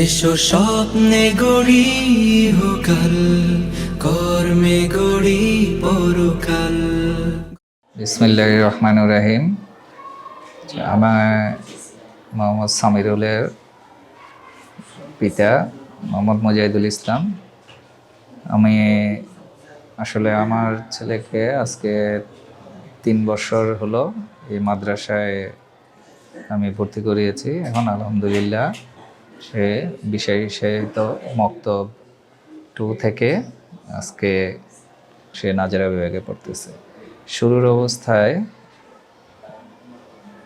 এসো স্বপ্নে গড়ি হোকাল, কর্মে গড়ি পরকাল। বিসমিল্লাহ রহমান রাহিম। আমার মোহাম্মদ সামিরুলের পিতা মোহাম্মদ মুজাহিদুল ইসলাম। আমি আসলে আমার ছেলেকে আজকে তিন বছর হলো এই মাদ্রাসায় আমি ভর্তি করিয়েছি। এখন আলহামদুলিল্লাহ সে বিষয় বিষয়িত মক্তব টু থেকে আজকে সে নাজারা বিভাগে পড়তেছে। শুরুর অবস্থায়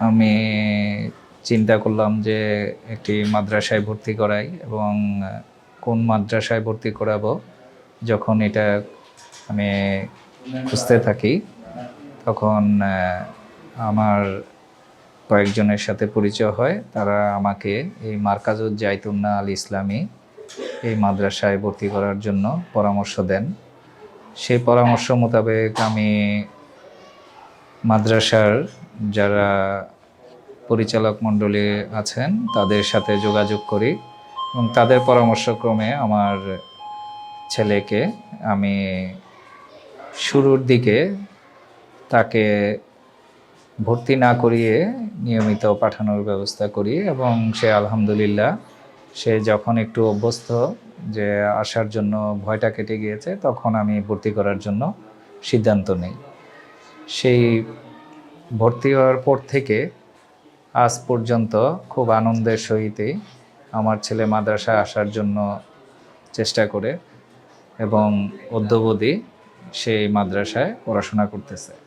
আমি চিন্তা করলাম যে একটি মাদ্রাসায় ভর্তি করাই এবং কোন মাদ্রাসায় ভর্তি করাবো, যখন এটা আমি খুঁজতে থাকি, তখন আমার কয়েকজনের সাথে পরিচয় হয়। তারা আমাকে এই মার্কাজুল জাইতুন্না আল ইসলামী এই মাদ্রাসায় ভর্তি করার জন্য পরামর্শ দেন। সেই পরামর্শ মোতাবেক আমি মাদ্রাসার যারা পরিচালক মণ্ডলী আছেন, তাদের সাথে যোগাযোগ করি এবং তাদের পরামর্শক্রমে আমার ছেলেকে আমি শুরুর দিকে তাকে ভর্তি না করিয়ে নিয়মিত পাঠানোর ব্যবস্থা করি এবং সে আলহামদুলিল্লাহ, সে যখন একটু অভ্যস্ত যে আসার জন্য ভয়টা কেটে গিয়েছে, তখন আমি ভর্তি করার জন্য সিদ্ধান্ত নেই। সেই ভর্তি হওয়ার পর থেকে আজ পর্যন্ত খুব আনন্দের সহিতই আমার ছেলে মাদ্রাসায় আসার জন্য চেষ্টা করে এবং অদ্যবধি সেই মাদ্রাসায় পড়াশোনা করতেছে।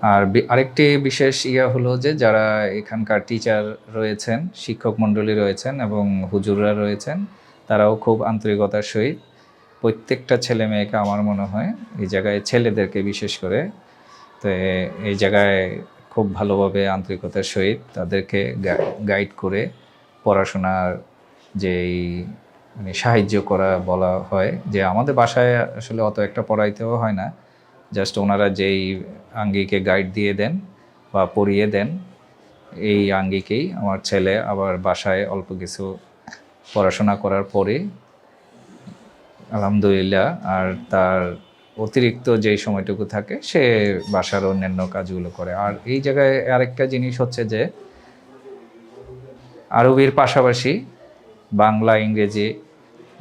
আর আরেকটি বিশেষ ইয়া হলো যে যারা এখানকার টিচার রয়েছেন, শিক্ষক মণ্ডলী রয়েছেন এবং হুজুররা রয়েছেন, তারাও খুব আন্তরিকতার সহিত প্রত্যেকটা ছেলে মেয়েকে আমার মনে হয় এই জায়গায় ছেলেদেরকে বিশেষ করে, তো এই জায়গায় খুব ভালোভাবে আন্তরিকতার সহিত তাদেরকে গাইড করে পড়াশোনার যেই মানে সাহায্য করা বলা হয় যে আমাদের বাসায় আসলে অত একটা পড়াইতেও হয় না। জাস্ট ওনারা যেই আঙ্গিকে গাইড দিয়ে দেন বা পড়িয়ে দেন, এই আঙ্গিকেই আমার ছেলে আবার বাসায় অল্প কিছু পড়াশোনা করার পরে, আলহামদুলিল্লাহ, আর তার অতিরিক্ত যেই সময়টুকু থাকে, সে বাসার অন্যান্য কাজগুলো করে। আর এই জায়গায় আরেকটা জিনিস হচ্ছে যে, আরবির পাশাপাশি বাংলা, ইংরেজি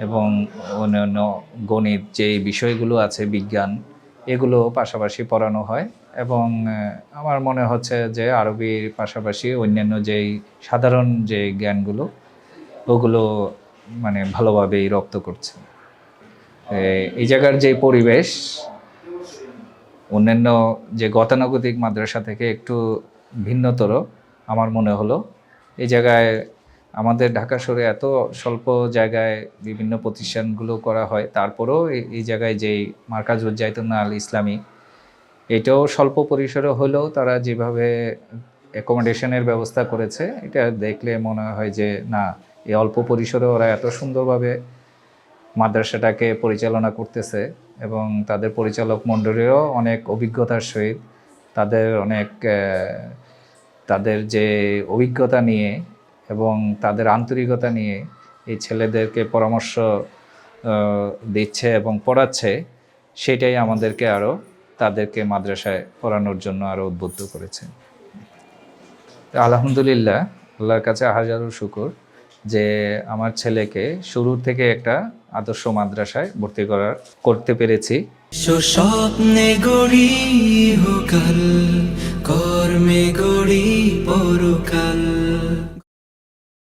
এবং অন্যান্য গণিত যেই বিষয়গুলো আছে, বিজ্ঞান এগুলো পাশাপাশি পড়ানো হয় এবং আমার মনে হচ্ছে যে আরবির পাশাপাশি অন্যান্য যেই সাধারণ যে জ্ঞানগুলো, ওগুলো মানে ভালোভাবেই রপ্ত করছে। এই জায়গার যে পরিবেশ, অন্যান্য যে গতানুগতিক মাদ্রাসা থেকে একটু ভিন্নতর, আমার মনে হলো, এই জায়গায় আমাদের ঢাকা শহরে এত স্বল্প জায়গায় বিভিন্ন প্রতিষ্ঠানগুলো করা হয়, তারপরেও এই- জায়গায় যেই মার্কাজুল জাইতুন্না আল ইসলামী, এটাও স্বল্প পরিসরে হলেও তারা যেভাবে অ্যাকোমোডেশনের ব্যবস্থা করেছে, এটা দেখলে মনে হয় যে না, এই অল্প পরিসরে ওরা এত সুন্দরভাবে মাদ্রাসাটাকে পরিচালনা করতেছে এবং তাদের পরিচালক মণ্ডলীরও অনেক অভিজ্ঞতার সহিত, তাদের অনেক তাদের যে অভিজ্ঞতা নিয়ে এবং তাদের আন্তরিকতা নিয়ে এই ছেলেদেরকে পরামর্শ দিচ্ছে এবং পড়াচ্ছে, সেটাই আমাদেরকে আরও তাদেরকে মাদ্রাসায় পড়ানোর জন্য আরও উদ্বুদ্ধ করেছে। আলহামদুলিল্লাহ, আল্লাহর কাছে হাজারো শুকুর যে আমার ছেলেকে শুরুর থেকে একটা আদর্শ মাদ্রাসায় ভর্তি করার করতে পেরেছি। এসো স্বপ্নে গড়ি হোকাল কর্মে গড়ি পরকাল।